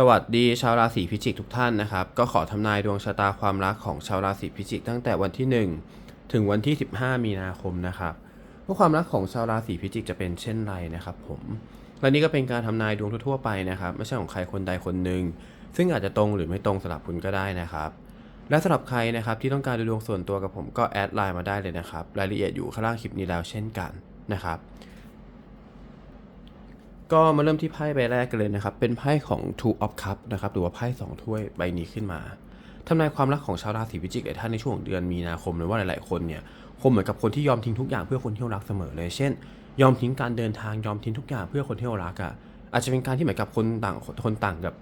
สวัสดีชาวราศีพิจิกทุกท่านนะครับ ก็ขอทำนายดวงชะตาความรักของชาวราศีพิจิกตั้งแต่วันที่ 1 ถึงวันที่ 15 มีนาคมนะครับว่าความรักของชาวราศีพิจิกจะเป็นเช่นไรนะครับ ผมและนี่ก็เป็นการทำนายดวงทั่วไปนะครับ ไม่ใช่ของใครคนใดคนหนึ่งซึ่งอาจจะตรงหรือไม่ตรงสำหรับคุณก็ได้นะครับ และสำหรับใครนะครับที่ต้องการดูดวงส่วนตัวกับผมก็แอดไลน์มาได้เลยนะครับรายละเอียดอยู่ข้างล่างคลิปนี้แล้วเช่นกันนะครับ ก็มาเริ่มที่ไพ่ใบแรกกันเลยนะครับ เป็นไพ่ของ Two of Cup นะครับ หรือว่าไพ่สองถ้วยใบนี้ขึ้นมาทำนายความรักของชาวราศีพิจิกหลายท่านในช่วงเดือนมีนาคมหรือว่าหลาย ๆ คนเนี่ยคงเหมือนกับคนที่ยอมทิ้งทุกอย่างเพื่อคนที่เรารักเสมอเลย เช่น ยอมทิ้งการเดินทางยอมทิ้งทุกอย่างเพื่อคนที่เรารักอะ่ะ อาจจะเป็นการที่เหมือนกับคนต่างคนต่างแบบ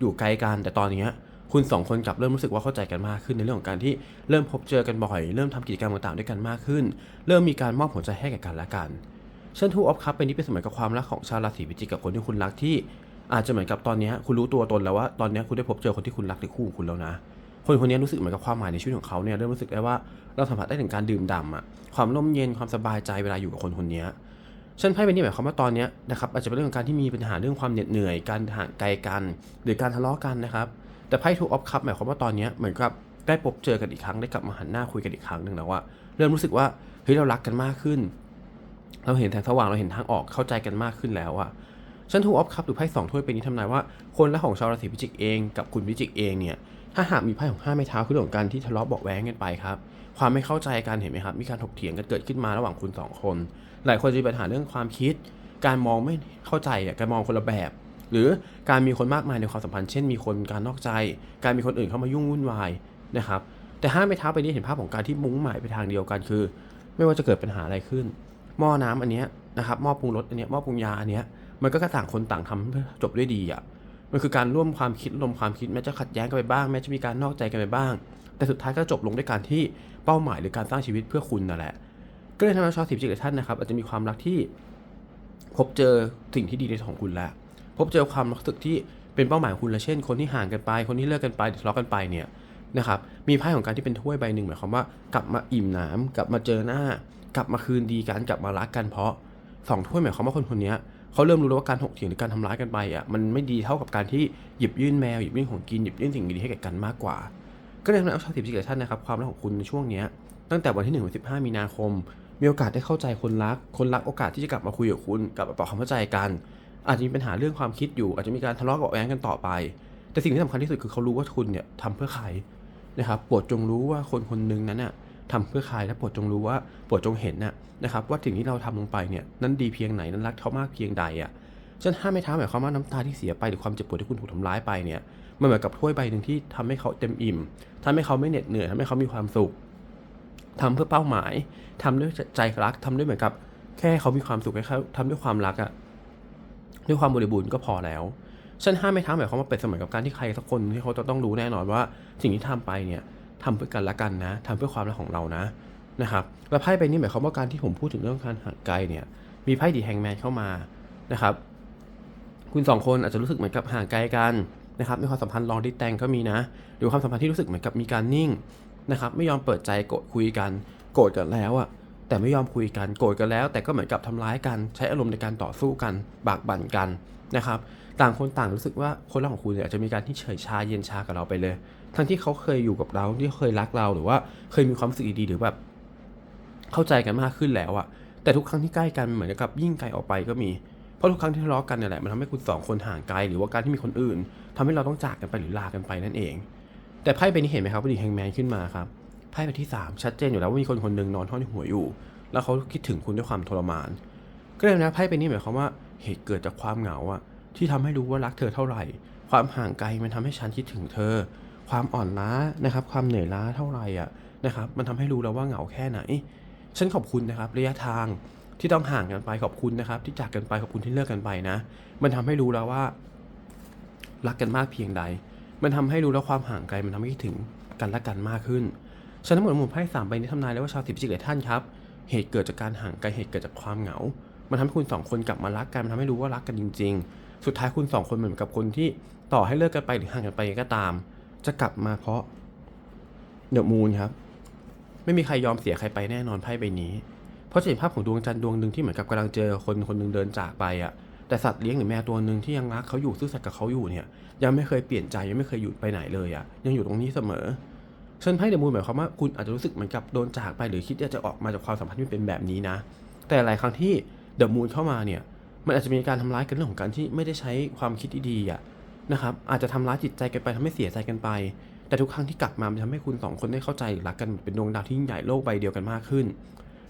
อยู่ไกลกันแต่ตอนเนี้ยคุณสองคนกลับเริ่มรู้สึกว่าเข้าใจกันมากขึ้นในเรื่องของการที่เริ่มพบเจอกันบ่อย เริ่มทำกิจกรรมต่างๆด้วยกันมากขึ้น เริ่มมีการมอบหัวใจให้แก่กันและกัน เช่นทูออฟคัพเป็นนี้เป็นสมัยกับความรักของชาวราศีพิจิกกับคนที่คุณรักที่ อาจจะเหมือนกับตอนนี้คุณรู้ตัวตนแล้วว่าตอนนี้คุณได้พบเจอคนที่คุณรักในคู่ของคุณแล้วนะ คนคนนี้รู้สึกเหมือนกับความหมายในชีวิตของเขาเนี่ยเริ่มรู้สึกได้ว่าเราสัมผัสได้ถึงการดื่มด่ำอะความร่มเย็นความสบายใจเวลาอยู่กับคนคนนี้เช่นไพ่เป็นนี้หมายความว่าตอนนี้นะครับอาจจะเป็นเรื่องของการที่มีปัญหาเรื่องความเหน็ดเหนื่อย การห่างไกลกัน หรือการทะเลาะกันนะครับแต่ไพ่ทูออฟคัพหมายความว่าตอนนี้เหมือนกับได้พบเจอกันอีกครั้งได้กลับมาหันหน้าคุยกันอีกครั้งหนึ่งแล้วว่าเริ่มรู้สึกว่าเฮ้ยเรารักกันมากขึ้น เราเห็นแสงสว่างเราเห็นทางออกเข้าใจกันมากขึ้นแล้วอะฉันทูออฟคัพหรือไพ่สองถ้วยเป็นนี้ทำนายว่า คนและของชาวราศีพิจิกเองกับคุณพิจิกเองเนี่ยถ้าหากมีไพ่ของห้าไม้เท้าคือเรื่องของการที่ทะเลาะเบาะแว้งกันไปครับ ความไม่เข้าใจกันเห็นไหมครับ มีการถกเถียงกันเกิดขึ้นมาระหว่างคุณสองคน หลายคนจะมีปัญหาเรื่องความคิด การมองไม่เข้าใจอะการมองคนละแบบ หรือการมีคนมากมายในความสัมพันธ์ เช่นมีคนการนอกใจ การมีคนอื่นเข้ามายุ่งวุ่นวายนะครับ แต่ห้าไม้เท้าไปนี้เห็นภาพของการที่มุ่งหมายไปทางเดียวกันคือ ไม่ว่าจะเกิดปัญหาอะไรขึ้น หม้อน้ำอันเนี้ยนะครับหม้อปรุงรสอันเนี้ยหม้อปรุงยาอันเนี้ยมันก็ต่างคนต่างทำเพื่อจบด้วยดีอะมันคือการร่วมความคิดรวมความคิดแม้จะขัดแย้งกันไปบ้างแม้จะมีการนอกใจกันไปบ้าง แต่สุดท้ายก็จบลงด้วยการที่เป้าหมายหรือการสร้างชีวิตเพื่อคุณนั่นแหละก็เลยทำให้ชาวสิบจิกท่านนะครับอาจจะมีความรักที่พบเจอสิ่งที่ดีในของคุณแล้ว พบเจอความรู้สึกที่เป็นเป้าหมายของคุณและเช่น คนที่ห่างกันไป คนที่เลิกกันไปทะเลาะกันไปเนี่ย นะครับมีไพ่ของการที่เป็นถ้วยใบหนึ่งหมายความว่ากลับมาอิ่มหนำกลับมาเจอหน้า กลับมาคืนดีกันกลับมารักกันเพราะสองถ้วยหมายความว่าคนคนนี้เขาเริ่มรู้แล้วว่าการถกเถียงหรือการทำร้ายกันไปอะมันไม่ดีเท่ากับการที่หยิบยื่นแมวหยิบยื่นของกินหยิบยื่นสิ่งดีๆให้แก่กันมากกว่า ก็เลยทำให้เอาชาวสิบจิกท่านนะครับความรักของคุณในช่วงนี้ตั้งแต่วันที่1นึ่งถึงสิมีนาคม มีโอกาสได้เข้าใจคนรัก คนรักโอกาสที่จะกลับมาคุยกับคุณกลับมาปรับความเข้าใจกัน อาจจะมีปัญหาเรื่องความคิดอยู่ อาจจะมีการทะเลาะเบาแว้งกันต่อไป แต่สิ่งที่สำคัญที่สุดคือเขารู้ว่าคุณเนี่ยทำเพื่อใคร นะครับโปรดจงรู้ว่าคนคนหนึ่งนั้นน่ะทำเพื่อใครและโปรดจงรู้ว่าโปรดจงเห็นน่ะนะครับว่าสิ่งที่เราทำลงไปเนี่ยนั้นดีเพียงไหนนั้นรักเขามากเพียงใดอะฉันห้ามไม่ท้าหมายความว่าน้ำตาที่เสียไปหรือความเจ็บปวดที่คุณถูกทำร้ายไปเนี่ยมันเหมือนกับถ้วยใบหนึ่งที่ทำให้เขาเต็มอิ่มทำให้เขาไม่เหน็ดเหนื่อยทำให้เขามีความสุขทำเพื่อเป้าหมายทำด้วยใจรักทำด้วยเหมือนกับ แค่เขามีความสุขแค่เขาทำด้วยความรักอะด้วยความบริบูรณ์ก็พอแล้ว ฉันห้ามไม่ท้าหมายความว่าเป็นเสมือนกับการที่ใครสักคนที่เขาจะต้องรู้แน่นอนว่า สิ่งที่ทำไปเนี่ยทำเพื่อกันละกันนะทำเพื่อความรักของเรานะนะครับและไพ่ใบนี้หมายความว่าการที่ผมพูดถึงเรื่องการห่างไกลเนี่ยมีไพ่ดีแฮงแมนเข้ามานะครับคุณสองคนอาจจะรู้สึกเหมือนกับห่างไกลกันนะครับมีความสัมพันธ์ลองดิแตงก็มีนะ หรือความสัมพันธ์ที่รู้สึกเหมือนกับมีการนิ่งนะครับไม่ยอมเปิดใจโกรธคุยกัน โกรธกันแล้วอะแต่ไม่ยอมคุยกันโกรธกันแล้ว แต่ก็เหมือนกับทำร้ายกัน ใช้อารมณ์ในการต่อสู้กัน บากบั่นกันนะครับ ต่างคนต่างรู้สึกว่าคนรักของคุณเนี่ยอาจจะมีการที่เฉยชาเย็นชากับเราไปเลย ทั้งที่เขาเคยอยู่กับเราที่เคยรักเราหรือว่าเคยมีความรู้สึกดีๆหรือแบบเข้าใจกันมากขึ้นแล้วอะแต่ทุกครั้งที่ใกล้กันเหมือนกับยิ่งไกลออกไปก็มี เพราะทุกครั้งที่ทะเลาะกันเนี่ยแหละมันทำให้คุณสองคนห่างไกลหรือว่าการที่มีคนอื่นทำให้เราต้องจากกันไปหรือลากันไปนั่นเอง แต่ไพ่ใบนี้เห็นไหมครับว่าดีแฮงแมนขึ้นมาครับไพ่ใบที่ 3 ชัดเจนอยู่แล้วว่ามีคนคนหนึ่งนอนห้อยหัวอยู่ แล้วเขาคิดถึงคุณด้วยความทรมาน ก็เลยนะไพ่ใบนี้หมายความว่าเหตุเกิดจากความเหงาอะ ที่ทำให้รู้ว่ารักเธอเท่าไหร่ ความห่างไกลมันทำให้ฉันคิดถึงเธอ ความอ่อนล้านะครับ ความเหนื่อยล้าเท่าไหร่อะนะครับ มันทำให้รู้แล้วว่าเหงาแค่ไหน ฉันขอบคุณนะครับระยะทางที่ต้องห่างกันไปขอบคุณนะครับ ที่จากกันไปขอบคุณที่เลิกกันไปนะ มันทำให้รู้แล้วว่า รักกันมากเพียงใด มันทำให้รู้แล้วความห่างไกลมันทำให้คิดถึงกันและกันมากขึ้นฉันทั้งหมดหมู่ไพ่สามใบนี้ทำนายแล้วว่าชาวสิบจิกหลายท่านครับเหตุเกิดจากการห่างไกลเหตุเกิดจากความเหงา มันทำให้คุณสองคนกลับมารักกันมันทำให้รู้ว่ารักกันจริง ๆ สุดท้ายคุณสองคนเหมือนกับคนที่ต่อให้เลิกกันไปหรือห่างกันไปก็ตาม จะกลับมาเพราะเดอะมูนครับ ไม่มีใครยอมเสียใครไปแน่นอนไพ่ใบนี้ เพราะจะเห็นภาพของดวงจันทร์ดวงหนึ่งที่เหมือนกับกำลังเจอคนคนหนึ่งเดินจากไปอะแต่สัตว์เลี้ยงหรือแมวตัวหนึ่งที่ยังรักเขาอยู่ซื่อสัตย์กับเขาอยู่เนี่ย ยังไม่เคยเปลี่ยนใจยังไม่เคยหยุดไปไหนเลยอะยังอยู่ตรงนี้เสมอเช่นไพ่เดอะมูนหมายความว่าคุณอาจจะรู้สึกเหมือนกับโดนจากไปหรือคิดอยากจะออกมาจากความสัมพันธ์ที่เป็นแบบนี้นะ แต่หลายครั้งที่เดอะมูนเข้ามาเนี่ย มันอาจจะมีการทำร้ายกันเรื่องของการที่ไม่ได้ใช้ความคิดที่ดีอะนะครับ อาจจะทำร้ายจิตใจกันไปทำให้เสียใจกันไป แต่ทุกครั้งที่กลับมามันทำให้คุณสองคนได้เข้าใจหรักกันเป็นดวงดาวที่ยิ่งใหญ่โลกใบเดียวกันมากขึ้น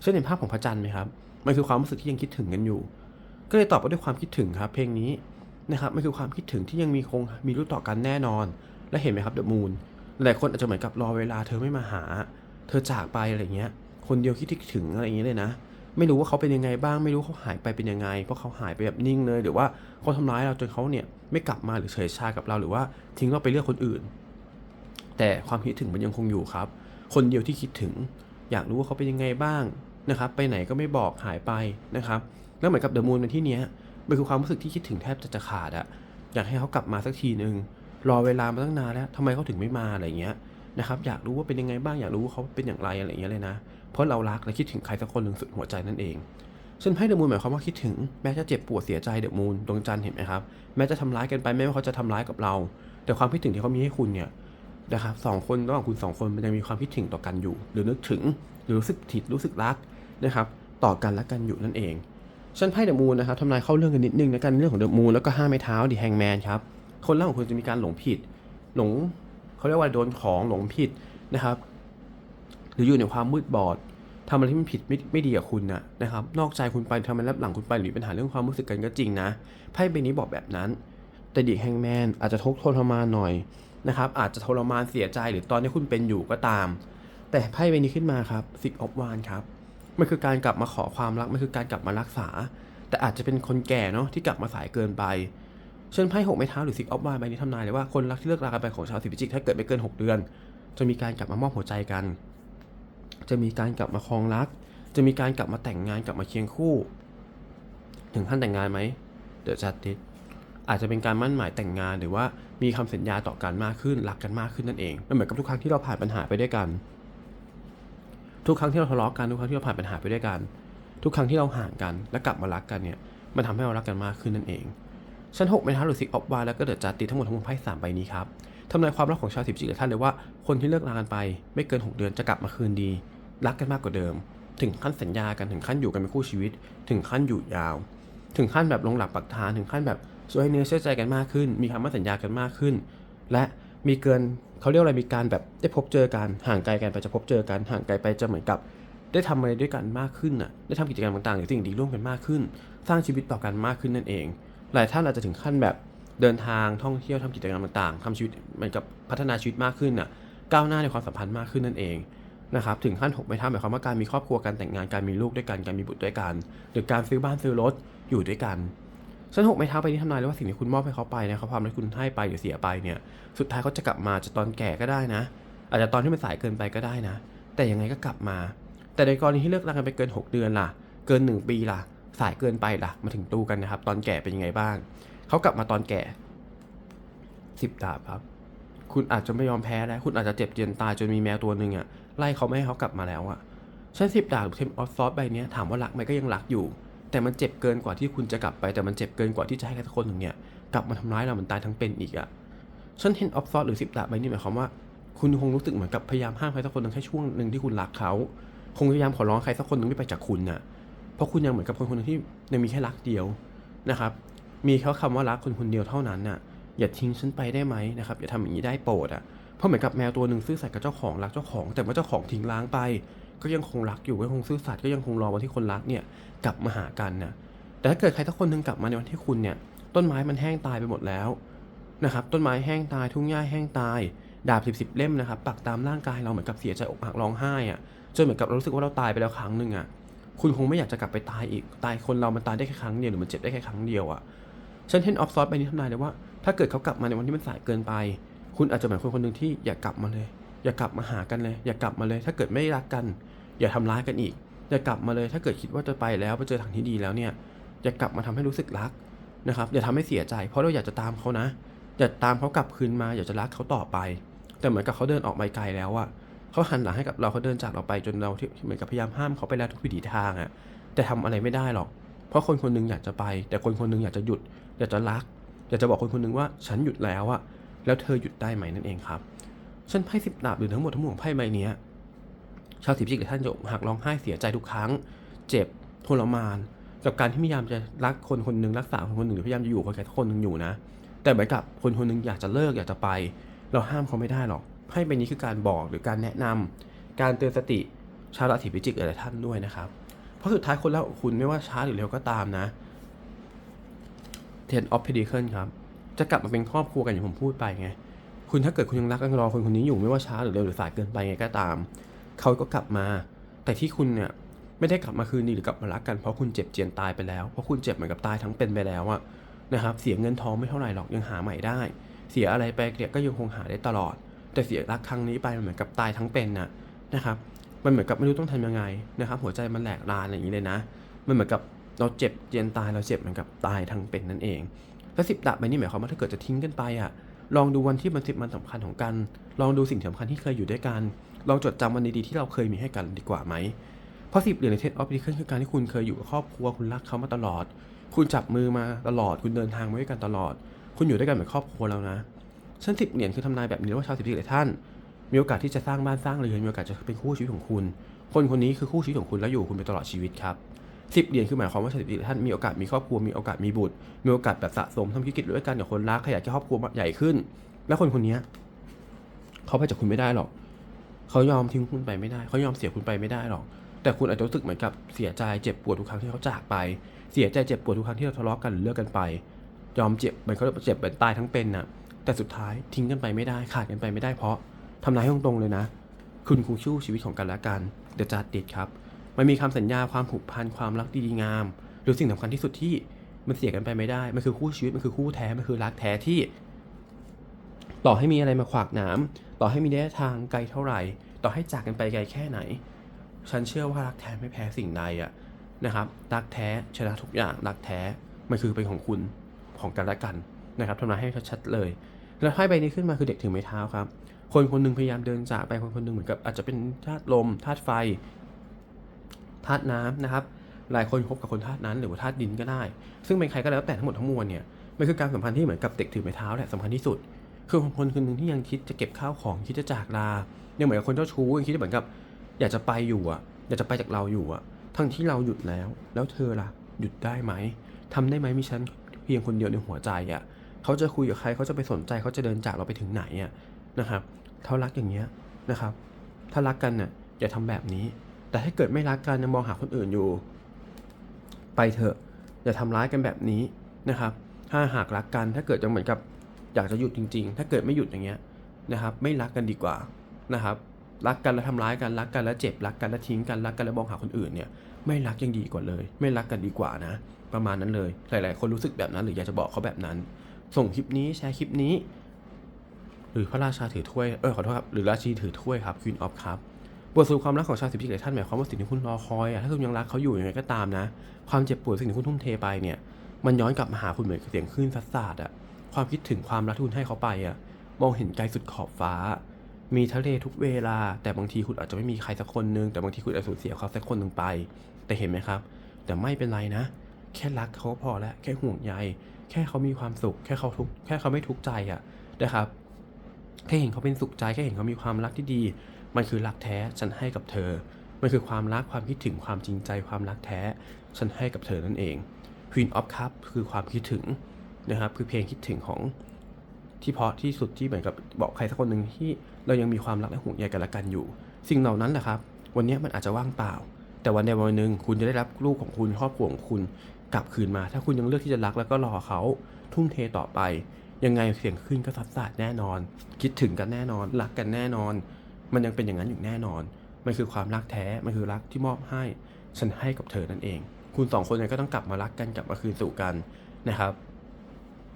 เช่นในภาพของพระจันทร์ไหมครับมันคือความรู้สึกที่ยังคิดถึงกันอยู่ ก็เลยตอบว่าด้วยความคิดถึงครับ เพลงนี้นะครับมันคือความคิดถึงที่ยังมีคงมีรู้ต่อกันแน่นอน และเห็นไหมครับเดอะมูนหลายคนอาจจะเหมือนกับรอเวลาเธอไม่มาหา เธอจากไปอะไรเงี้ยคนเดียวคิดถึงอะไรอย่างเงี้ยเลยนะ ไม่รู้ว่าเขาเป็นยังไงบ้าง ไม่รู้เขาหายไปเป็นยังไง เพราะเขาหายไปแบบนิ่งเลย หรือว่าเขาทำร้ายเราจนเขาเนี่ยไม่กลับมาหรือเฉยชากับเราหรือว่าทิ้งเราไปเลือกคนอื่น แต่ความคิดถึงมันยังคงอยู่ครับ คนเดียวที่คิดถึง อยากรู้ว่าเขาเป็นยังไงบ้างนะครับ ไปไหนก็ไม่บอกหายไปนะครับแล้วเหมือนกับเดอะมูนในที่เนี้ยมันคือความรู้สึกที่คิดถึงแทบจะจะขาดอะอยากให้เขากลับมาสักทีนึงรอเวลามาตั้งนานแล้วทำไมเขาถึงไม่มาอะไรเงี้ยนะครับ อยากรู้ว่าเป็นยังไงบ้าง อยากรู้ว่าเขาเป็นอย่างไรอะไรเงี้ยเลยนะ เพราะเรารักและคิดถึงใครสักคนหนึ่งสุดหัวใจนั่นเองซึ่งให้เดอะมูนหมายความว่าคิดถึงแม้จะเจ็บปวดเสียใจเดอะมูนดวงจันทร์เห็นไหมครับแม้จะทำร้ายกันไปแม้ว่าเขาจะทำร้ายกับเรา แต่ความคิดถึงที่เขามีให้คุณเนี่ยนะครับสองคนระหว่างคุณสองคนมันยังมีความคิดถึงต่อกันอยู่ หรือนึกถึงหรือรู้สึกผิดรู้สึกรักนะครับต่อกันและกันอยู่นั่นเองฉันไพ่เดอะมูนนะครับทำนายเข้าเรื่องกันนิดนึงนะกันเรื่องของเดอะมูนแล้วก็ห้าไม้เท้าดิแฮงแมนครับคนร่าของคุณจะมีการหลงผิด หลงเขาเรียกว่าโดนของหลงผิดนะครับ รืออยู่ในความมืดบอดทำอะไรที่มันผิดไม่ไม่ดีกับคุณนะนะครับ นอกใจคุณไปทำอะไรรับหลังคุณไปหรือมีปัญหาเรื่องความรู้สึกกันก็จริงนะไพ่ใบนี้บอกแบบนั้น แต่ดิแฮงแมนอาจจะทุกข์ทรมานหน่อยนะครับ อาจจะทรมานเสียใจหรือตอนที่คุณเป็นอยู่ก็ตาม แต่ไพ่ใบนี้ขึ้นมาครับซิกออฟวานครับมันคือการกลับมาขอความรักมันคือการกลับมารักษา แต่อาจจะเป็นคนแก่เนาะที่กลับมาสายเกินไปเช่นไพ่หกไม้เท้าหรือซิกออฟวานใบนี้ทำนายเลยว่าคนรักที่เลิกรากันไปของชาวสิพิจิกถ้าเกิดไม่เกิน 6 เดือน จะมีการกลับมามอบหัวใจกัน จะมีการกลับมาครองรัก จะมีการกลับมาแต่งงานกลับมาเคียงคู่ ถึงขั้นแต่งงานไหมเดี๋ยวจัดดิอาจจะเป็นการมั่นหมายแต่งงานหรือว่ามีคำสัญญาต่อกันมากขึ้นรักกันมากขึ้นนั่นเองมันเหมือนกับทุกครั้งที่เราผ่านปัญหาไปด้วยกัน ทุกครั้งที่เราทะเลาะกันทุกครั้งที่เราผ่านปัญหาไปด้วยกัน ทุกครั้งที่เราห่างกันและกลับมารักกันเนี่ยมันทำให้เรารักกันมากขึ้นนั่นเองชั้นหกเป็นท้าหรือซิกออฟวาแล้วก็เดอะจัดติทั้งหมดทั้งมวลไพ่สามใบนี้ครับทำนายความรักของชาวสิบจิกหลายท่านเลยว่าคนที่เลิกรากันไป ไม่เกิน 6 เดือนจะกลับมาคืนดี รักกันมากกว่าเดิม ถึงขั้นสัญญากันถึงขั้นอยู่กันเป็นคู่ชีวิต ถึงขั้นอยู่ยาว ถึงขั้นแบบลงหลักปักฐานถึงขั้นแบบช่วยเนื้อเชื่อใจกันมากขึ้น มีคำมั่นสัญญากันมากขึ้น และมีเกินเขาเรียกอะไรมีการแบบได้พบเจอกันห่างไกลกันไปจะพบเจอกันห่างไกลไปจะเหมือนกับ ได้ทำอะไรด้วยกันมากขึ้นน่ะได้ทำกิจกรรมต่างๆหรือสิ่งดีร่วมกันมากขึ้น สร้างชีวิตต่อกันมากขึ้นนั่นเอง หลายท่านอาจจะถึงขั้นแบบเดินทางท่องเที่ยวทำกิจกรรมต่างๆทำชีวิตเหมือนกับพัฒนาชีวิตมากขึ้นน่ะก้าวหน้าในความสัมพันธ์มากขึ้นนั่นเอง นะครับถึงขั้นหกไม่ท่าหมายความว่าการมีครอบครัวการแต่งงานการมีลูกด้วยกันการมีบุตรด้วยกัน หรือการซื้อบ้านซื้อรถอยู่ด้วยกันฉันหกไม้เท้าไปที่ทำนายเลยว่าสิ่งที่คุณมอบให้เขาไปนะครับความที่คุณให้ไปหรือเสียไปเนี่ยสุดท้ายเขาจะกลับมาจะตอนแก่ก็ได้นะ อาจจะตอนที่มันสายเกินไปก็ได้นะ แต่ยังไงก็กลับมา แต่ในกรณีที่เลิกรากันไปเกิน 6 เดือนล่ะ เกิน 1 ปีล่ะ สายเกินไปล่ะ มาถึงตู้กันนะครับ ตอนแก่เป็นยังไงบ้างเขากลับมาตอนแก่สิบดาบครับ คุณอาจจะไม่ยอมแพ้แล้วคุณอาจจะเจ็บเจียนตายจนมีแมวตัวหนึ่งอะ ไล่เขาไม่ให้เขากลับมาแล้วอะใช้สิบดาบหรือเทมออฟซอสใบเนี้ยถามว่ารักไหมก็ยังรักอยู่ แต่มันเจ็บเกินกว่าที่คุณจะกลับไปแต่มันเจ็บเกินกว่าที่จะให้ใครสักคนหนึ่งเนี่ยกลับมาทำร้ายเราเหมือนตายทั้งเป็นอีกอะฉันเห็นออฟซอสหรือสิบดาบใบนี้หมายความว่า คุณคงรู้สึกเหมือนกับพยายามห้ามใครสักคนหนึ่งแค่ช่วงหนึ่งที่คุณรักเขาคงพยายามขอร้องใครสักคนหนึ่งไม่ไปจากคุณน่ะเพราะคุณยังเหมือนกับคนคนหนึ่งที่ยังมีแค่รักเดียวนะครับมีแค่คำว่ารักคนคนเดียวเท่านั้นน่ะอย่าทิ้งฉันไปได้ไหมนะครับอย่าทำอย่างนี้ได้โปรดอะ เพราะเหมือนกับแมวตัวหนึ่งซื่อสัตย์กับเจ้าของรักเจ้าของ แต่ว่าเจ้าของทิ้งล้างไป ก็ยังคงรักอยู่ก็ยังคงซื่อสัตย์ก็ยังคงรอวันที่คนรักเนี่ยกลับมาหากันน่ะแต่ถ้าเกิดใครสักคนหนึ่งกลับมาในวันที่คุณเนี่ยต้นไม้มันแห้งตายไปหมดแล้วนะครับต้นไม้แห้งตายทุ่งหญ้าแห้งตาย ดาบสิบสิบเล่มนะครับปักตามร่างกายเราเหมือนกับเสียใจอกหักร้องไห้อะจนเหมือนกับเรารู้สึกว่าเราตายไปแล้วครั้งหนึ่งอะคุณคงไม่อยากจะกลับไปตายอีกตายคนเรามันตายได้แค่ครั้งเดียวหรือมันเจ็บได้แค่ครั้งเดียวอะฉันเห็นออฟซอสไปนี้ทำนายเลยว่าถ้าเกิดเขากลับมาในวันที่มันสายเกินไป คุณอาจจะเหมือนคนคนหนึ่งที่อย่ากลับมาเลย อย่ากลับมาหากันเลย อย่ากลับมาเลย ถ้าเกิดไม่รักกัน อย่าทำร้ายกันอีก อย่ากลับมาเลย ถ้าเกิดคิดว่าจะไปแล้วไปเจอทางที่ดีแล้วเนี่ย อย่ากลับมาทำให้รู้สึกรักนะครับ อย่าทำให้เสียใจ เพราะเราอยากจะตามเขานะ อยากตามเขากลับคืนมา อยากจะรักเขาต่อไป แต่เหมือนกับเขาเดินออกไปไกลแล้วอะเขาหันหลังให้กับเราเขาเดินจากเราไปจนเราที่เหมือนกับพยายามห้ามเขาไปแล้วทุกวิถีทางอะแต่ทำอะไรไม่ได้หรอก เพราะคนคนหนึงอยากจะไป แต่คนคนหนึงอยากจะหยุด อยากจะรัก อยากจะบอกคนคนหนึงว่าฉันหยุดแล้วอะ แล้วเธอหยุดได้ไหมนั่นเองครับฉันไพ่สิบดาบหรือทั้งหมดทั้งมวลของไพ่ใบนี้ชาวสิบจิกท่านจะหักร้องไห้เสียใจทุกครั้ง เจ็บทรมาน กับการที่พยายามจะรักคนคนหนึ่งรักษาคนคนหนึ่งหรือพยายามจะอยู่กับใครคนหนึ่งอยู่นะ แต่เหมือนกับคนคนหนึ่งอยากจะเลิกอยากจะไป เราห้ามเขาไม่ได้หรอกไพ่ใบนี้คือการบอกหรือการแนะนำการเตือนสติชาวราศีพิจิกหลายท่านด้วยนะครับ เพราะสุดท้ายคนแล้วคุณไม่ว่าช้าหรือเร็วก็ตามนะ Ten of Pentacles ครับ จะกลับมาเป็นครอบครัวกันอย่างผมพูดไปไงคุณถ้าเกิดคุณยังรักยังรอคนคนนี้อยู่ไม่ว่าช้าหรือเร็วหรือสายเกินไปไงก็ตาม เขาก็กลับมา แต่ที่คุณเนี่ยไม่ได้กลับมาคืนดีหรือกลับมารักกันเพราะคุณเจ็บเจียนตายไปแล้วเพราะคุณเจ็บเหมือนกับตายทั้งเป็นไปแล้วอะนะครับเสียเงินทองไม่เท่าไหร่หรอกยังหาใหม่ได้ เสียอะไรไปเนี่ยก็ยังคงหาได้ตลอด แต่เสียรักครั้งนี้ไปมันเหมือนกับตายทั้งเป็นน่ะนะครับมันเหมือนกับไม่รู้ต้องทำยังไงนะครับ หัวใจมันแหลกลานอย่างนี้เลยนะ มันเหมือนกับเราเจ็บเจียนตายเราเจ็บเหมือนกับตายทั้งเป็นนั่นเอง แล้วสิบดาบใบนี้หมายความว่าถ้าเกิดจะทิ้งกันไปอะ ลองดูวันที่มันสิบมันสำคัญของกัน ลองดูสิ่งสำคัญที่เคยอยู่ด้วยกัน ลองจดจำวันดีๆที่เราเคยมีให้กันดีกว่าไหม เพราะสิบเหรียญในเทสออฟดิเคิลคือการที่คุณเคยอยู่กับครอบครัวคุณรักเขามาตลอด คุณจับมือมาตลอด คุณเดินทางมาด้วยกันตลอด คุณอยู่ด้วยกันเหมือนครอบครัวแล้วนะฉันสิบเหรียญคือทำนายแบบนี้ว่าชาวสิบเหรียญหลายท่าน มีโอกาสที่จะสร้างบ้านสร้างเรือนมีโอกาสจะเป็นคู่ชีวิตของคุณ คนคนนี้คือคู่ชีวิตของคุณแล้วอยู่คุณไปตลอดชีวิตครับ สิบเหรียญคือหมายความว่าสิบเหรียญท่านมีโอกาสมีครอบครัวมีโอกาสมีบุตร มีโอกาสแบบสะสมทำธุรกิจด้วยกันกับคนรักขยายครอบครัวใหญ่ขึ้น แล้วคนคนนี้เขาไปจากคุณไม่ได้หรอกเขายอมทิ้งคุณไปไม่ได้เขายอมเสียคุณไปไม่ได้หรอก แต่คุณอาจจะรู้สึกเหมือนกับเสียใจเจ็บปวดทุกครั้งที่เขาจากไป เสียใจเจ็บปวดทุกครั้งที่เราทะเลาะกันหรือเลิกกันไป ยอมเจ็บเหมือนเขาเจ็บเหมือนตายทั้งเป็นน่ะ แต่สุดท้ายทิ้งกันไปไม่ได้ขาดกันไปไม่ได้เพราะทำนายตรงๆเลยนะ คุณคูชู้ชีวิตของกันและกันเดอะจัดติดครับ มันมีคำสัญญาความผูกพันความรักดีงาม หรือสิ่งสำคัญที่สุดที่มันเสียกันไปไม่ได้ มันคือคู่ชีวิต มันคือคู่แท้ มันคือรักแท้ที่ ต่อให้มีอะไรมาขวากหนาม ต่อให้มีระยะทางไกลเท่าไหร่ ต่อให้จากกันไปไกลแค่ไหน ฉันเชื่อว่ารักแท้ไม่แพ้สิ่งใดอะนะครับ รักแท้ชนะทุกอย่าง รักแท้ มันคือเป็นของคุณของกันและกันนะครับทำนายให้ชัดๆเลย แล้วไพ่ใบนี้ขึ้นมาคือเด็กถือไม้เท้าครับ คนคนหนึ่งพยายามเดินจากไปคนคนหนึ่งเหมือนกับอาจจะเป็นธาตุลมธาตุไฟ ธาตุน้ำนะครับ หลายคนคบกับคนธาตุนั้นหรือว่าธาตุดินก็ได้ ซึ่งเป็นใครก็แล้วแต่ทั้งหมดทั้งมวลเนี่ยมันคือการสัมพันธ์ที่เหมือนกับเด็กถือไม้เท้าแหละสำคัญที่สุด คือคนคนหนึ่งที่ยังคิดจะเก็บข้าวของคิดจะจากลายังเหมือนกับคนเจ้าชู้ยังคิดเหมือนกับ อยากจะไปอยู่อะอยากจะไปจากเราอยู่อะ ทั้งที่เราหยุดแล้ว แล้วเธอล่ะหยุดได้ไหมทำได้ไหมมีฉันเพียงคนเดียวในหัวใจอะเขาจะคุยกับใครเขาจะไปสนใจเขาจะเดินจากเราไปถึงไหนอะนะครับเขารักอย่างเงี้ยนะครับ ถ้ารักกันน่ะอย่าทำแบบนี้ แต่ถ้าเกิดไม่รักกันยังมองหาคนอื่นอยู่ ไปเถอะอย่าทำร้ายกันแบบนี้นะครับ ถ้าหากรักกันถ้าเกิดจะเหมือนกับอยากจะหยุดจริง ๆ ถ้าเกิดไม่หยุดอย่างเงี้ยนะครับ ไม่รักกันดีกว่านะครับ รักกันแล้วทำร้ายกันรักกันแล้วเจ็บรักกันแล้วทิ้งกันรักกันแล้วมองหาคนอื่นเนี่ย ไม่รักยังดีกว่าเลย ไม่รักกันดีกว่านะ ประมาณนั้นเลย หลาย ๆ คนรู้สึกแบบนั้น หรืออยากจะบอกเขาแบบนั้น ส่งคลิปนี้แชร์คลิปนี้ หรือพระราชาถือถ้วยเออขอโทษครับหรือราชีถือถ้วยครับ Queen of Cup บ บทสรุปความรักของชาวสิบพิกหลายท่านหมายความว่าสิ่งที่คุณรอคอยอะถ้าคุณยังรักเขาอยู่ยังไงก็ตามนะ ความเจ็บปวดสิ่งที่คุณทุ่มเทไปเนี่ย มันย้อนกลับมาหาคุณเหมือนเสียงคลื่นซัดสาดอะความคิดถึงความรักที่คุณให้เขาไปอะมองเห็นไกลสุดขอบฟ้า มีทะเลทุกเวลา แต่บางทีคุณอาจจะไม่มีใครสักคนนึง แต่บางทีคุณอาจจะสูญเสียเขาสักคนหนึ่งไป แต่เห็นไหมครับ แต่ไม่เป็นไรนะ แค่รักเขาก็พอแล้วแค่ห่วงใย แค่เขามีความสุข แค่เขาทุกแค่เขาไม่ทุกข์ใจอะนะครับ แค่เห็นเขาเป็นสุขใจ แค่เห็นเขามีความรักที่ดี มันคือรักแท้ฉันให้กับเธอ มันคือความรักความคิดถึงความจริงใจความรักแท้ ฉันให้กับเธอนั่นเอง Queen of Cup คือความคิดถึงนะครับคือเพลงคิดถึงของที่เพาะที่สุดที่เหมือนกับบอกใครสักคนหนึ่งที่เรายังมีความรักและห่วงใยกันและกันอยู่ สิ่งเหล่านั้นแหละครับ วันนี้มันอาจจะว่างเปล่า แต่วันใดวันหนึ่งคุณจะได้รับลูกของคุณครอบครัวของคุณกลับคืนมา ถ้าคุณยังเลือกที่จะรักแล้วก็รอเขาทุ่มเทต่อไป ยังไงเสียงขึ้นก็สัดสาดแน่นอน คิดถึงกันแน่นอนรักกันแน่นอน มันยังเป็นอย่างนั้นอยู่แน่นอน มันคือความรักแท้ มันคือรักที่มอบให้ ฉันให้กับเธอนั่นเอง คุณสองคนเนี่ยก็ต้องกลับมารักกันกลับมาคืนสู่กันนะครับ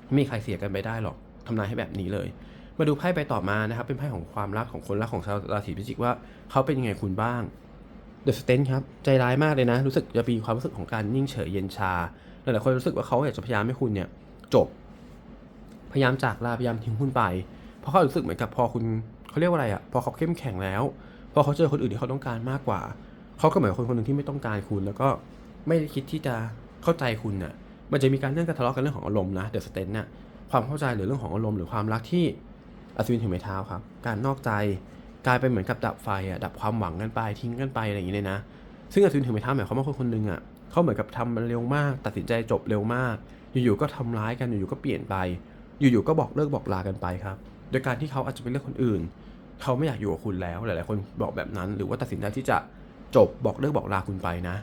ไม่มีใครเสียกันไปได้หรอกทำนายให้แบบนี้เลย มาดูไพ่ใบต่อมานะครับ เป็นไพ่ของความรักของคนรักของชาวราศีพิจิกว่าเขาเป็นยังไงคุณบ้างเดอะสเตนครับใจร้ายมากเลยนะ รู้สึกจะมีความรู้สึกของการนิ่งเฉยเย็นชาหลายๆคนรู้สึกว่าเขาอยากจะพยายามให้คุณเนี่ยจบ พยายามจากลาพยายามทิ้งคุณไป เพราะเขารู้สึกเหมือนกับพอคุณ เขาเรียกว่าอะไรอะพอเขาเข้มแข็งแล้ว พอเขาเจอคนอื่นที่เขาต้องการมากกว่า เขาก็เหมือนคนคนหนึ่งที่ไม่ต้องการคุณ แล้วก็ไม่ได้คิดที่จะเข้าใจคุณน่ะ มันจะมีการเรื่องการทะเลาะกันเรื่องของอารมณ์นะเดอะสเตนน่ะความเข้าใจหรือเรื่องของอารมณ์หรือความรักที่อัศวินถือไม้เท้าครับ การนอกใจกลายเป็นเหมือนกับดับไฟอะดับความหวังกันไปทิ้งกันไปอะไรอย่างนี้เลยนะ ซึ่งอัศวินถือไม้เท้าหมายความว่าคนคนหนึ่งอะเขาเหมือนกับทำเร็วมาก ตัดสินใจจบเร็วมาก อยู่ๆก็ทำร้ายกันอยู่ๆก็เปลี่ยนไป อยู่ๆก็บอกเลิกบอกลากันไปครับ โดยการที่เขาอาจจะไปเลือกคนอื่น เขาไม่อยากอยู่กับคุณแล้วหลาย ๆ คนบอกแบบนั้น หรือว่าตัดสินใจที่จะจบบอกเลิกบอกลาคุณไปนะ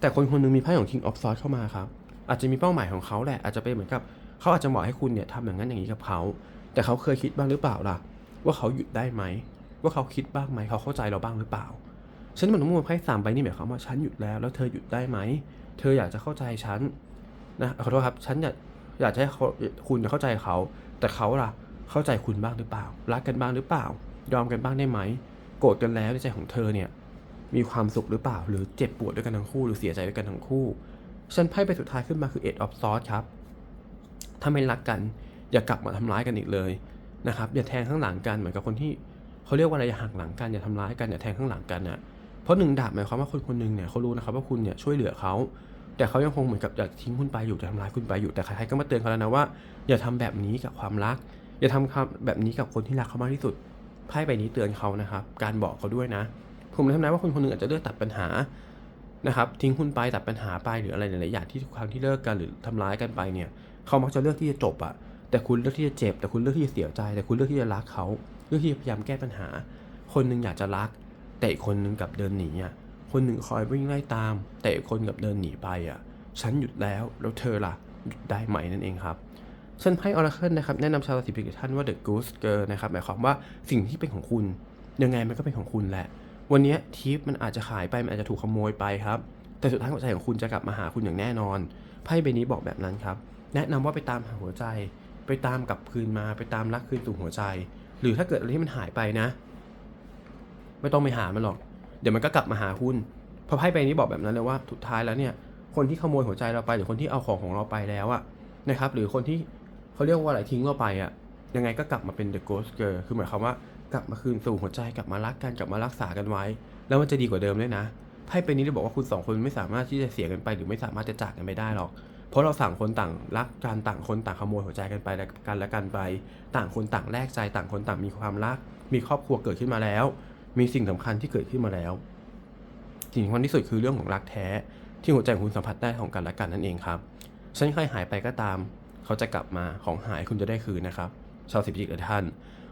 แต่คนคนหนึงมีไพ่ของ King of Swords เข้ามาครับ อาจจะมีเป้าหมายของเขาแหละอาจจะเป็นเหมือนกับเขาอาจจะบอกให้คุณเนี่ยทำอย่างนั้นอย่างนี้กับเขา แต่เขาเคยคิดบ้างหรือเปล่าล่ะ ว่าเขาหยุดได้ไหมว่าเขาคิดบ้างไหมเขาเข้าใจเราบ้างหรือเปล่าฉันเหมือนมองไพ่สามใบนี่หมายความว่าฉันหยุดแล้วแล้วเธอหยุดได้ไหมเธออยากจะเข้าใจฉันนะขอโทษครับฉันอยากอยากจะให้เขาคุณเข้าใจเขา แต่เขาล่ะเข้าใจคุณบ้างหรือเปล่า รักกันบ้างหรือเปล่า ยอมกันบ้างได้ไหม โกรธกันแล้วในใจของเธอเนี่ย มีความสุขหรือเปล่า หรือเจ็บปวดด้วยกันทั้งคู่ หรือเสียใจด้วยกันทั้งคู่ ฉันไพ่ไปสุดท้ายขึ้นมาคือ Eight of Swords ครับ ถ้าไม่รักกัน อย่ากลับมาทำร้ายกันอีกเลยนะครับ อย่าแทงข้างหลังกันเหมือนกับคนที่เขาเรียกว่าอะไรอย่าหักหลังกันอย่าทำร้ายกันอย่าแทงข้างหลังกันนะเพราะหนึ่งดาบหมายความว่าคนคนหนึ่งเนี่ยเขารู้นะครับว่าคุณเนี่ยช่วยเหลือเขาแต่เขายังคงเหมือนกับอยากทิ้งคุณไปอยู่จะทำร้ายคุณไปอยู่แต่ใครๆก็มาเตือนเขาแล้วนะว่า อย่าทำแบบนี้กับความรัก อย่าทำแบบนี้กับคนที่รักเขามากที่สุด ไพ่ใบนี้เตือนเขานะครับ การบอกเขาด้วยนะ ผมเลยทำนายว่าคนคนหนึ่งอาจจะเลือกตัดปัญหานะครับ ทิ้งคุณไปตัดปัญหาไปหรืออะไรหลายๆอย่างที่ทุกครั้งที่เลิกกันหรือทำร้ายกันไปเนี่ยเขามักจะเลือกที่จะจบอะแต่คุณเลือกที่จะเจ็บ แต่คุณเลือกที่จะเสียใจ แต่คุณเลือกที่จะรักเขาเลือกที่จะพยายามแก้ปัญหา คนหนึ่งอยากจะรัก แต่อีกคนหนึ่งกับเดินหนีอะคนหนึ่งคอยวิ่งไล่ตาม แต่อีกคนกับเดินหนีไปอะฉันหยุดแล้วแล้วเธอล่ะหยุดได้ไหมนั่นเองครับ ฉันไพ่ออราเคิลนะครับแนะนำชาวราศีพิจิกท่านว่า The Goose Girl นะครับหมายความว่าสิ่งที่เป็นของคุณ ยังไงมันก็เป็นของคุณแหละ วันนี้ทิปมันอาจจะขายไปมันอาจจะถูกขโมยไปครับแต่สุดท้ายหัวใจของคุณจะกลับมาหาคุณอย่างแน่นอนไพ่ใบนี้บอกแบบนั้นครับ แนะนำว่าไปตามหาหัวใจ ไปตามกลับคืนมาไปตามรักคืนสู่หัวใจ หรือถ้าเกิดอะไรที่มันหายไปนะ ไม่ต้องไปหามันหรอก เดี๋ยวมันก็กลับมาหาคุณเพราะไพ่ใบนี้บอกแบบนั้นเลยว่าสุดท้ายแล้วเนี่ย คนที่ขโมยหัวใจเราไป หรือคนที่เอาของของเราไปแล้วอะนะครับ หรือคนที่ เขาเรียกว่าอะไรทิ้งเราไปอะยังไงก็กลับมาเป็น the ghost girl คือหมายความว่ากลับมาคืนสู่หัวใจกลับมารักกันกลับมารักษากันไว้ แล้วมันจะดีกว่าเดิมด้วยนะไพ่ใบนี้จะบอกว่าคุณสองคนไม่สามารถที่จะเสียกันไป หรือไม่สามารถจะจากกันไปได้หรอก เพราะเราต่งคนต่างรักกันต่างคนต่างขโมยหัวใจกันไปและกันและกันไป ต่างคนต่างแลกใจต่างคนต่างมีความรัก มีครอบครัวเกิดขึ้นมาแล้ว มีสิ่งสำคัญที่เกิดขึ้นมาแล้วสิ่งสำคัญที่สุดคือเรื่องของรักแท้ที่หัวใจของคุณสัมผัสได้ของกันและกันนั่นเองครับฉันใครหายไปก็ตาม เขาจะกลับมาของหายคุณจะได้คืนนะครับ ชาวสิบจิกท่าน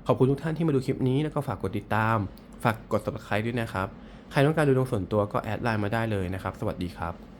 ขอบคุณทุกท่านที่มาดูคลิปนี้แล้วก็ฝากกดติดตาม ฝากกด subscribe ด้วยนะครับ ใครต้องการดูดวงส่วนตัวก็แอดไลน์มาได้เลยนะครับ สวัสดีครับ